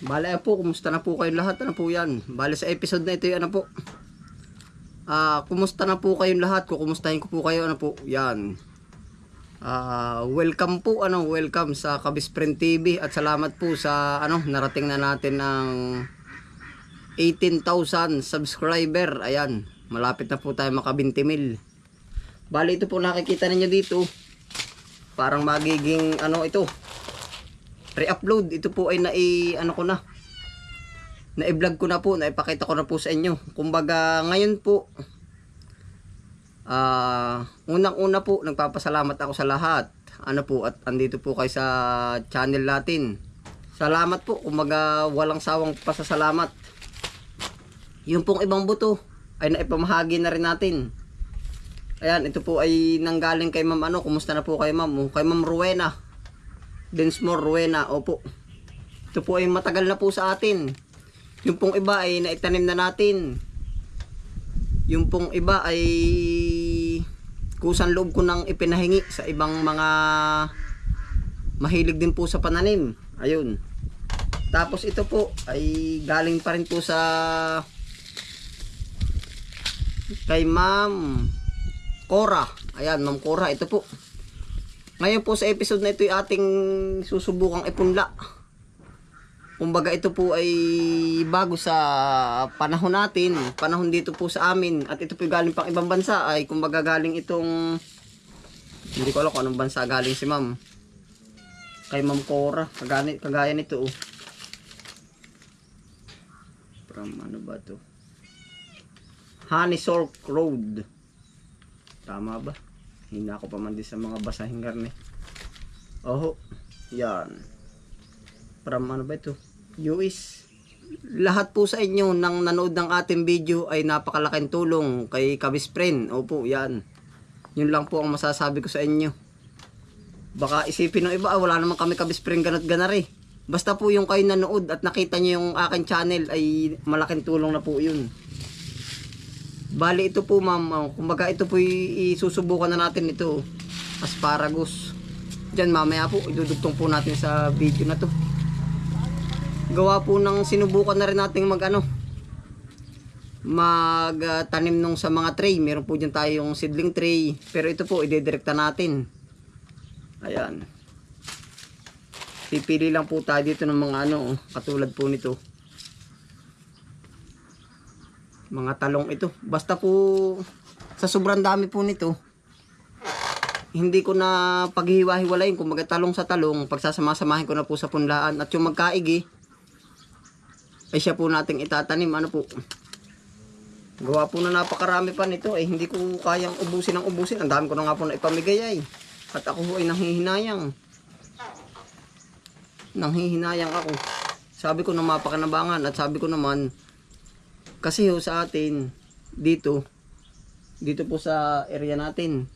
Bale po, kumusta na po kayong lahat? Ano po yan? Bale sa episode na ito yung ano po. Ah, kumusta na po kayong lahat? Kukumustahin ko po kayo ano po. Yan. Ah, welcome po ano, welcome sa Kabispren TV at salamat po sa ano, narating na natin ng 18,000 subscriber. Ayan, malapit na po tayo maka 20 mil. Bale ito po nakikita ninyo dito. Parang magiging ano ito, re-upload. Ito po ay nai ano ko na. Na-vlog ko na po, naipakita ko na po sa inyo. Kumbaga ngayon po ah unang-una po nagpapasalamat ako sa lahat. Ano po at andito po kayo sa channel natin. Salamat po, kumbaga walang sawang pasasalamat. Yung pong ibang buto ay naipamahagi na rin natin. Ayan, ito po ay nanggaling kay Ma'am ano, kumusta na po kay Ma'am? Kay Ma'am Ruena. Densmore Ruena, opo. Ito po ay matagal na po sa atin. Yung pong iba ay naitanim na natin. Yung pong iba ay kusang loob ko nang ipinahingi sa ibang mga mahilig din po sa pananim. Ayun. Tapos ito po ay galing pa rin po sa kay Ma'am Cora. Ayan, Ma'am Cora, ito po. Ngayon po sa episode na ito ay ating susubukang ipunla. Kumbaga ito po ay bago sa panahon natin, panahon dito po sa amin at ito po galing pang ibang bansa ay kumbaga galing itong hindi ko alam kung anong bansa galing si ma'am. Kay Ma'am Cora, kagaya, kagaya nito oh. From ano ba to? Honey Road. Tama ba? Hindi ako pa man din sa mga basahing garne. Oho. Yan. From ano ba ito? US. Lahat po sa inyo nang nanood ng ating video ay napakalaking tulong kay Kabispren. Opo, yan. Yun lang po ang masasabi ko sa inyo. Baka isipin ng iba, ah, wala naman kami Kabispren ganat ganari. Basta po yung kayo nanood at nakita nyo yung aking channel ay malaking tulong na po yun. Bali ito po ma'am, oh, kumbaga ito po isusubukan na natin ito. Asparagus. Diyan mamaya po, idudugtong po natin sa video na to. Gawa po ng sinubukan na rin nating mag ano, magtanim nung sa mga tray. Meron po dyan tayong seedling tray. Pero ito po, idedirekta natin. Ayan. Pipili lang po tayo dito ng mga ano, katulad po nito. Mga talong ito. Basta po sa sobrang dami po nito, hindi ko na paghiwa-hiwalayin. Kung talong sa talong, pagsasama-samahin ko na po sa punlaan. At yung magkaigi ay siya po nating itatanim. Ano po? Gawa po na napakarami pa nito. Eh hindi ko kayang ubusin ng ubusin. Ang dami ko na nga po na ipamigay ay. At ako ay nanghihinayang. Nanghihinayang ako. Sabi ko na mapakanabangan at sabi ko naman kasi ho sa atin dito dito po sa area natin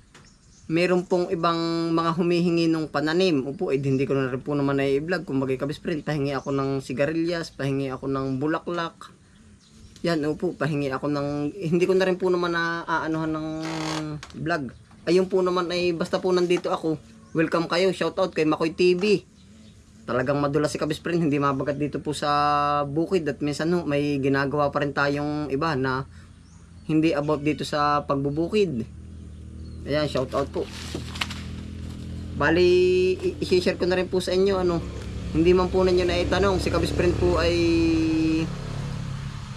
meron pong ibang mga humihingi ng pananim. Upo, eh, hindi ko na rin po naman na-vlog. Kung magay kabisprint, pahingi ako ng sigarilyas, pahingi ako ng bulaklak. Yan, upo, pahingi ako ng... hindi ko na rin po naman na aanuhan ng vlog. Ayun po naman ay basta po nandito ako. Welcome kayo, shoutout kay Makoy TV. Talagang madula si Kabisprint, hindi mabagat dito po sa bukid at minsan no, may ginagawa pa rin tayong iba na hindi about dito sa pagbubukid. Ayan, shout out po. Bali, i-share ko na rin po sa inyo, ano, hindi man po ninyo na itanong, si Kabis po ay,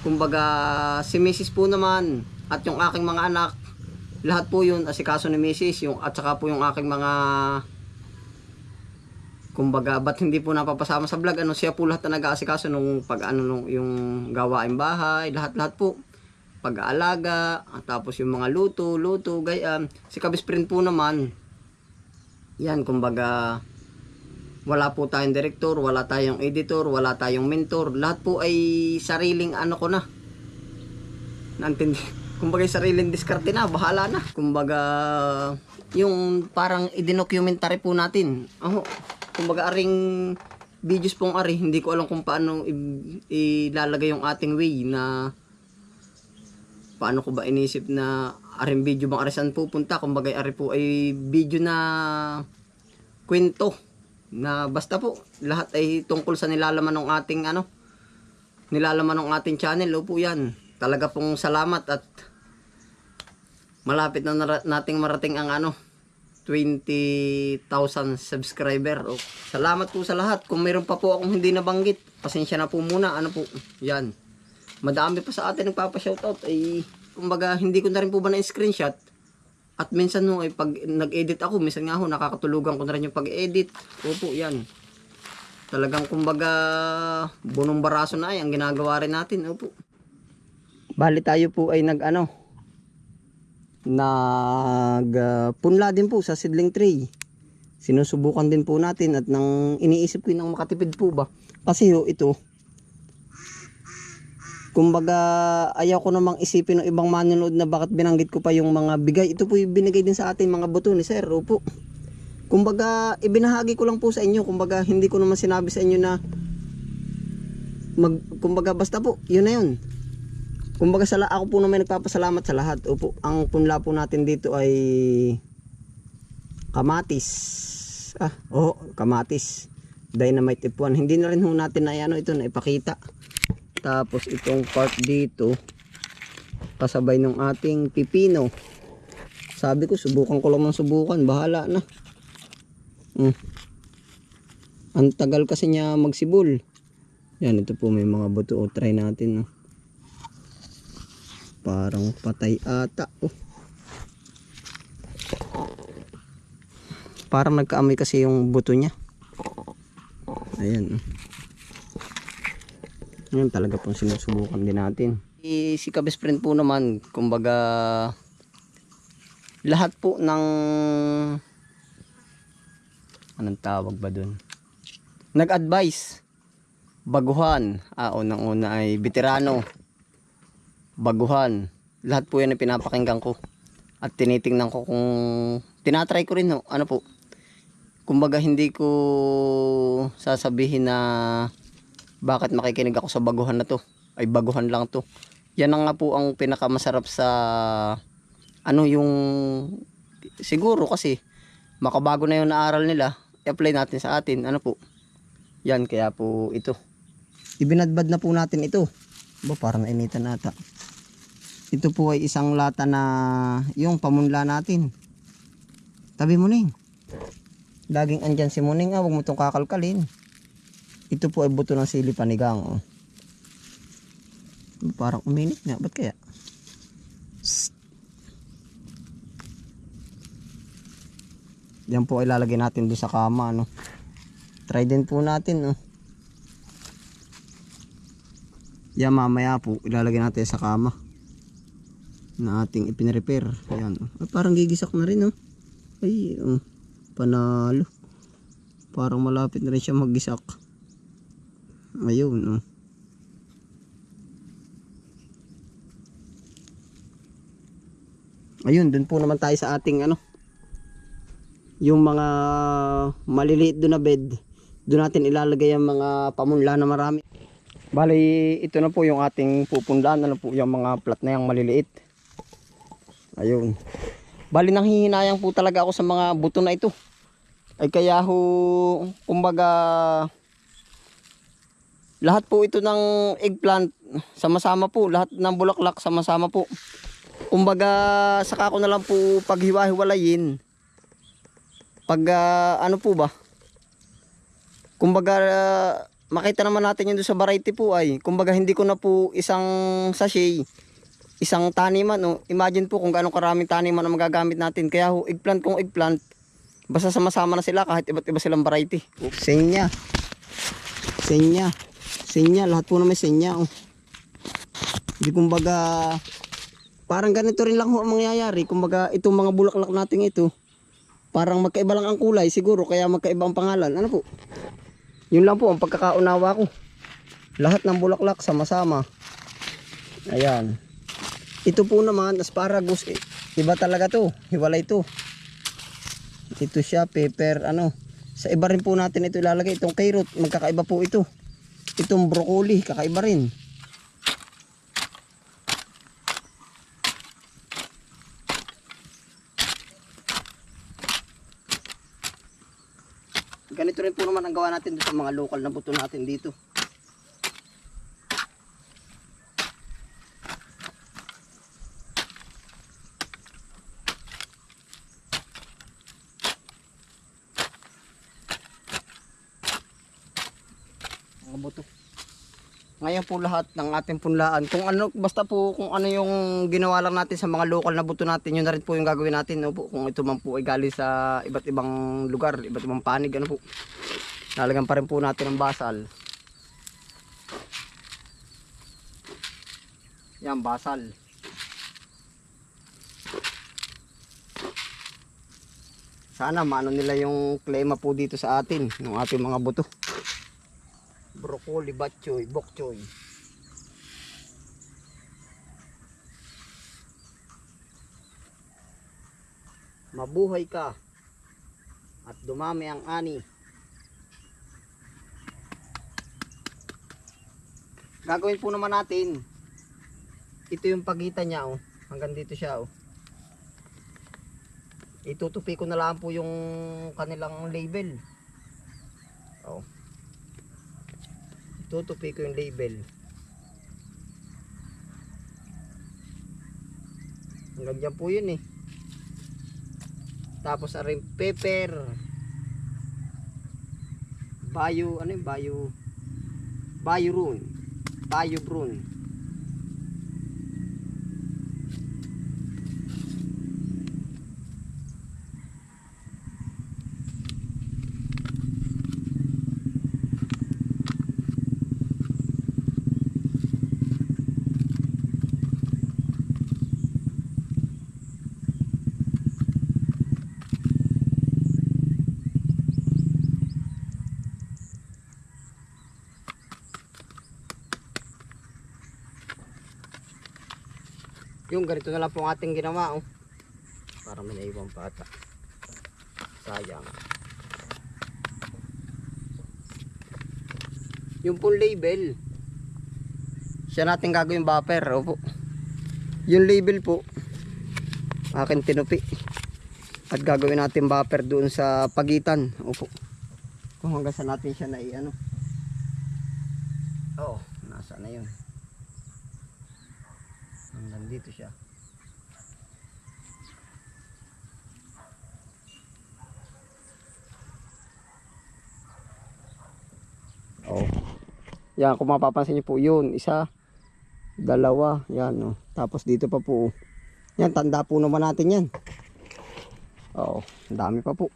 kumbaga, si Mrs. po naman, at yung aking mga anak, lahat po yun, asikaso ni Mrs. Yung, at saka po yung aking mga, kumbaga, ba't hindi po napapasama sa vlog, ano, siya po lahat na nag-aasikaso nung pag, ano, nung, yung gawain bahay, lahat-lahat po pag-aalaga, tapos yung mga luto, luto, gayam. Si Kabisprin po naman, yan, kumbaga, wala po tayong director, wala tayong editor, wala tayong mentor. Lahat po ay sariling ano ko na. Naintindi. Kumbaga sariling diskarte na, bahala na. Kumbaga, yung parang idinocumentary po natin. Oh, kumbaga aring videos pong ari, hindi ko alam kung paano ilalagay yung ating way na paano ko ba inisip na aring video bang arisan pupunta kumbaga ari po ay video na kwento na basta po lahat ay tungkol sa nilalaman ng ating ano nilalaman ng ating channel. Opo yan. Talaga pong salamat at malapit na nating marating ang ano 20,000 subscriber. O, salamat po sa lahat. Kung mayroon pa po akong hindi nabanggit, pasensya na po muna. Ano po, yan. Madami pa sa atin nagpapa-shoutout. Ay, kumbaga, hindi ko na rin po ba na-screenshot. At minsan no, ay pag nag-edit ako, minsan nga ho, nakakatulugan ko na rin yung pag-edit. Opo, yan. Talagang kumbaga, bunong baraso na ay ang ginagawa rin natin. Opo. Bali tayo po ay nag ano, nag uh, punla din po sa seedling tray. Sinusubukan din po natin at nang iniisip ko nang makatipid po ba. Kasi ho ito, kumbaga ayaw ko namang isipin ng ibang manonood na bakit binanggit ko pa yung mga bigay. Ito po yung binigay din sa ating mga buto ni Sir. Opo. Kumbaga ibinahagi ko lang po sa inyo. Kumbaga hindi ko naman sinabi sa inyo na mag kumbaga basta po, yun na yun. Kumbaga sa ako po naman nagpapasalamat sa lahat. Opo, ang punla po natin dito ay kamatis. Ah, oh, kamatis. Dynamite F1. Hindi na rin ho natin na ano ito na ipakita. Tapos itong part dito kasabay ng ating pipino. Sabi ko subukan ko lang ng subukan, bahala na. Hmm. Ang tagal kasi niya magsibol. Yan, ito po may mga buto. O, try natin. No? Parang patay ata. Oh. Parang nagkaamoy kasi yung buto niya. Ayan. oh. Yan talaga pong sinusubukan din natin. Si, si friend po naman, kumbaga lahat po ng anong tawag ba dun? Nag-advise baguhan. Ah, unang-una ay veterano. Baguhan. Lahat po yan ay pinapakinggan ko. At tinitingnan ko kung tinatry ko rin no. Ano po? Kumbaga hindi ko sasabihin na bakit makikinig ako sa baguhan na to. Ay baguhan lang to. Yan nga po ang pinakamasarap sa ano yung siguro kasi makabago na yung naaral nila i-apply natin sa atin ano po yan kaya po ito ibinadbad na po natin ito ba parang nainitan nata ito po ay isang lata na yung pamunla natin. Tabi mo ning. Laging andyan si Muning ah, huwag mo itong kakalkalin. Ito po ay buto ng sili panigang oh. parang uminit nga ba't kaya? Psst. yan po ay lalagay natin doon sa kama no? Try din po natin no? Yan mamaya po ilalagay natin sa kama na ating ipinrepair yan ay, parang gigisak na rin no ay oh, panalo. Parang malapit na rin siya maggisak. Ayun oh. ayun dun po naman tayo sa ating ano yung mga maliliit doon na bed. Doon natin ilalagay ang mga pamunla na marami. Bali ito na po yung ating pupunlaan. Ano po yung mga plat na yung maliliit ayun. Bali nanghihinayang po talaga ako sa mga buto na ito. Ay kaya ho kumbaga lahat po ito ng eggplant sama-sama po. Lahat ng bulaklak sama-sama po. Kumbaga saka ko na lang po paghiwa-hiwalayin. Pag ah, ano po ba? Kumbaga ah, makita naman natin yun sa variety po ay kumbaga hindi ko na po isang sachet isang taniman no? imagine po kung gaano karaming taniman ang magagamit natin. Kaya ho eggplant kung eggplant basta sama-sama na sila kahit iba't iba silang variety. Senya. Senya. Senya lahat po na may senya oh. hindi kumbaga parang ganito rin lang ho ang mangyayari. Kumbaga itong mga bulaklak natin ito parang magkaiba lang ang kulay siguro kaya magkaiba ang pangalan. Ano po? Yun lang po ang pagkakaunawa ko. Lahat ng bulaklak sama-sama. Ayan ito po naman asparagus eh, iba talaga to hiwalay to. Ito siya pepper ano. Sa iba rin po natin ito ilalagay itong carrot magkakaiba po ito. Itong broccoli kakaiba rin. Ganito rin po naman ang gawa natin sa mga local na buto natin dito buto. Ngayon po lahat ng ating punlaan. Kung ano, basta po kung ano yung ginawa lang natin sa mga local na buto natin, yun na rin po yung gagawin natin. No, po. Kung ito man po ay galing sa iba't ibang lugar, iba't ibang panig, ano po. Lalagyan pa rin po natin ng basal. Yan, basal. Sana maano nila yung klema po dito sa atin, ng ating mga buto. Broccoli, batchoy, bok choy. Mabuhay ka at dumami ang ani. Gagawin po naman natin. Ito yung pagitan niya oh. Hanggang dito siya oh. Itutupi ko na lang po yung kanilang label. Oh. Tutupi ko yung label. Hanggang dyan po yun eh. Tapos aring pepper. Bayo, ano yung bayo? Bayo rune. Bayo brune. Yung ganito na lang po ating ginawa oh. Para may naiwang pata. Sayang. Yung pong label. Siya natin gagawin buffer. Opo. Yung label po. Akin tinupi. At gagawin natin buffer doon sa pagitan. Opo. Kung hanggang sa natin siya na i-ano. Oo. Nasa na yun. Hanggang dito siya. Oh. Yan, kung mapapansin niyo po yun, isa, dalawa, yan, oh. Tapos dito pa po, oh. yan, tanda po naman natin yan. Ang dami pa po.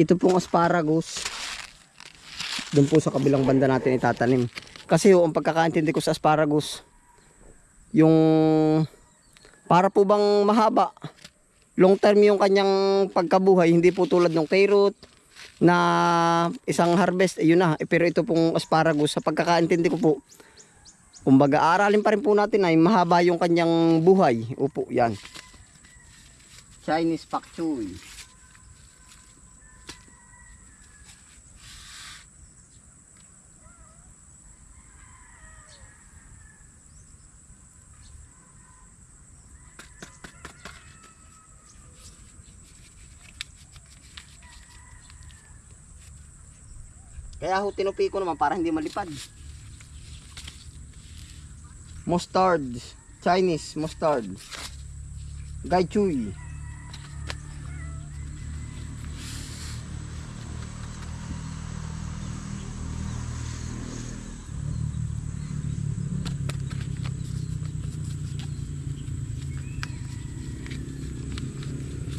Ito pong asparagus, doon po sa kabilang banda natin itatanim. Kasi oh, ang pagkakaintindi ko sa asparagus, yung para po bang mahaba, long term yung kanyang pagkabuhay, hindi po tulad ng carrot na isang harvest, ayun na. Eh, pero ito pong asparagus, sa pagkakaintindi ko po, kumbaga aralin pa rin po natin ay mahaba yung kanyang buhay. Upo, yan. Chinese pak choy. Kaya ho tinupi ko naman para hindi malipad. Mustard. Chinese mustard. Gai Chui.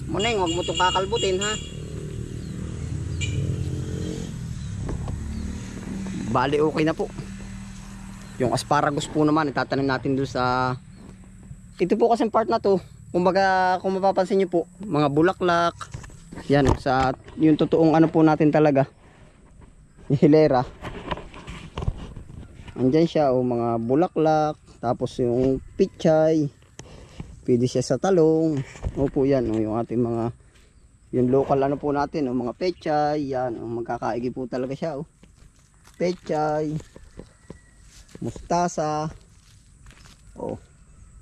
Muneng, wag mo itong kakalbutin ha. Bali okay na po. Yung asparagus po naman itatanim natin doon sa Ito po kasi part na to. Kumbaga kung mapapansin niyo po, mga bulaklak. Yan sa yung totoong ano po natin talaga. Hilera. Andyan siya o mga bulaklak, tapos yung pichay. Pwede siya sa talong. Opo yan o yung ating mga yung local ano po natin o mga pechay, yan o magkakaigi po talaga siya o pechay, mustasa. Oh.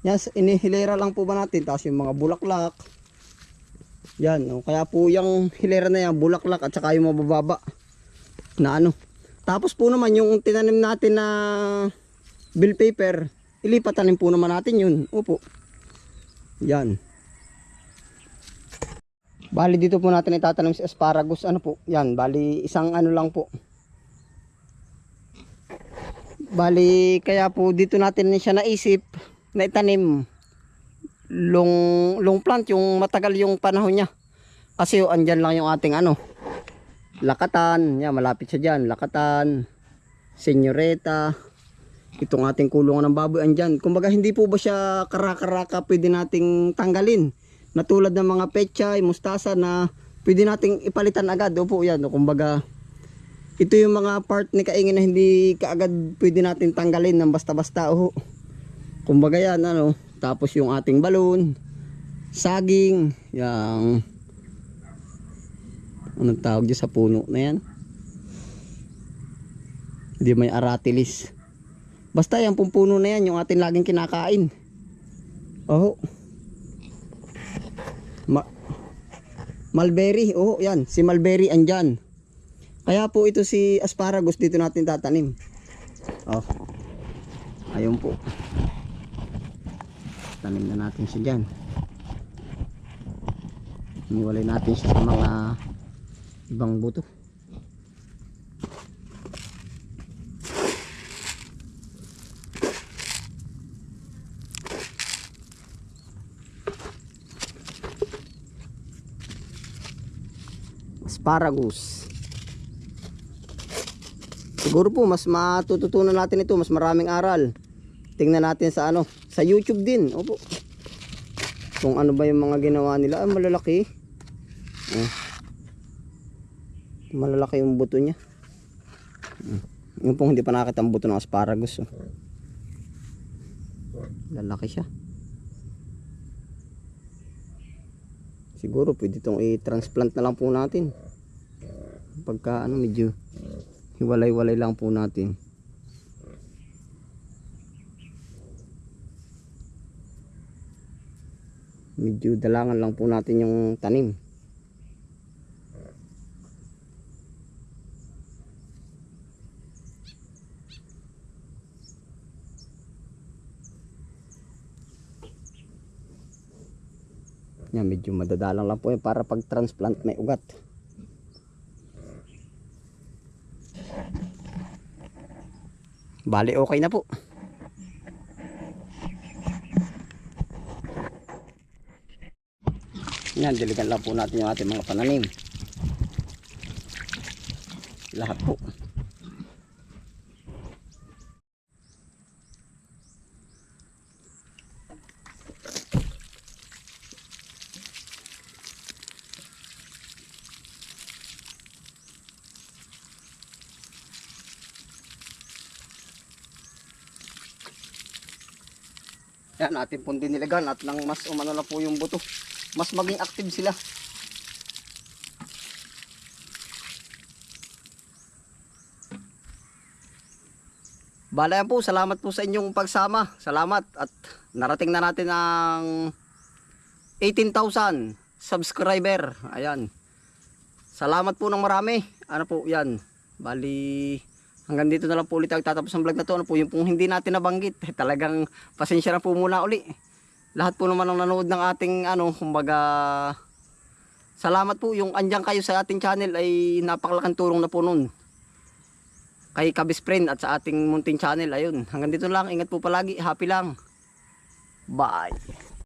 Yan, inihilera lang po ba natin. Tapos yung mga bulaklak. Yan, oh. kaya po yung hilera na yan, bulaklak at saka yung mabababa na ano. Tapos po naman yung tinanim natin na bill paper, ilipatanin po naman natin yun. Opo. Yan. Bali dito po natin itatanim si asparagus. Ano po? Yan, bali isang ano lang po. Bali kaya po dito natin siya naisip na itanim long long plant yung matagal yung panahon niya. Kasi oh, andyan lang yung ating ano lakatan, yan malapit siya diyan, lakatan, senyoreta, itong ating kulungan ng baboy andyan. Kumbaga hindi po ba siya karakaraka pwede nating tanggalin. Na tulad ng mga pechay, mustasa na pwede nating ipalitan agad. Opo yan, kumbaga ito yung mga part ni kaingin na hindi kaagad pwede natin tanggalin ng basta-basta. Oh. Kumbaga yan, ano, tapos yung ating balon, saging, yung anong tawag dyan sa puno na yan? Hindi may aratilis. Basta yan pong puno na yan, yung ating laging kinakain. Oh. Ma Mulberry, oh yan, si Mulberry andyan. Kaya po ito si asparagus dito natin tatanim. Oh. Ayun po. Tanim na natin siya dyan. Iniwalay natin siya sa mga ibang buto. Asparagus. Siguro po mas matututunan natin ito, mas maraming aral. Tingnan natin sa ano, sa YouTube din. Opo. Kung ano ba yung mga ginawa nila, ah, malalaki. Oh. Malalaki yung buto niya. Hmm. Yung pong hindi pa nakakita ang buto ng asparagus. Oh. Lalaki siya. Siguro pwede itong i-transplant na lang po natin. Pagka ano medyo hiwalay-walay lang po natin. Medyo dalangan lang po natin yung tanim. Yan, medyo madadalang lang po yan para pag transplant may ugat. Bali okay na po. Yan, diligan lang po natin yung ating mga pananim. Lahat po. Yan, ating pong diniligan at nang mas umano na po yung buto. Mas maging active sila. Bala yan po, salamat po sa inyong pagsama. Salamat at narating na natin ang 18,000 subscriber. Ayan. Salamat po ng marami. Ano po, yan. Bali, hanggang dito na lang po ulit ang tatapos ng vlog na to. Ano po, yung pong hindi natin nabanggit. Eh, talagang pasensya na po muna uli. Lahat po naman ang nanood ng ating ano, kumbaga salamat po yung andyan kayo sa ating channel ay napakalaking tulong na po nun. Kay Kabis Friend at sa ating munting channel. Ayun, hanggang dito lang. Ingat po palagi. Happy lang. Bye.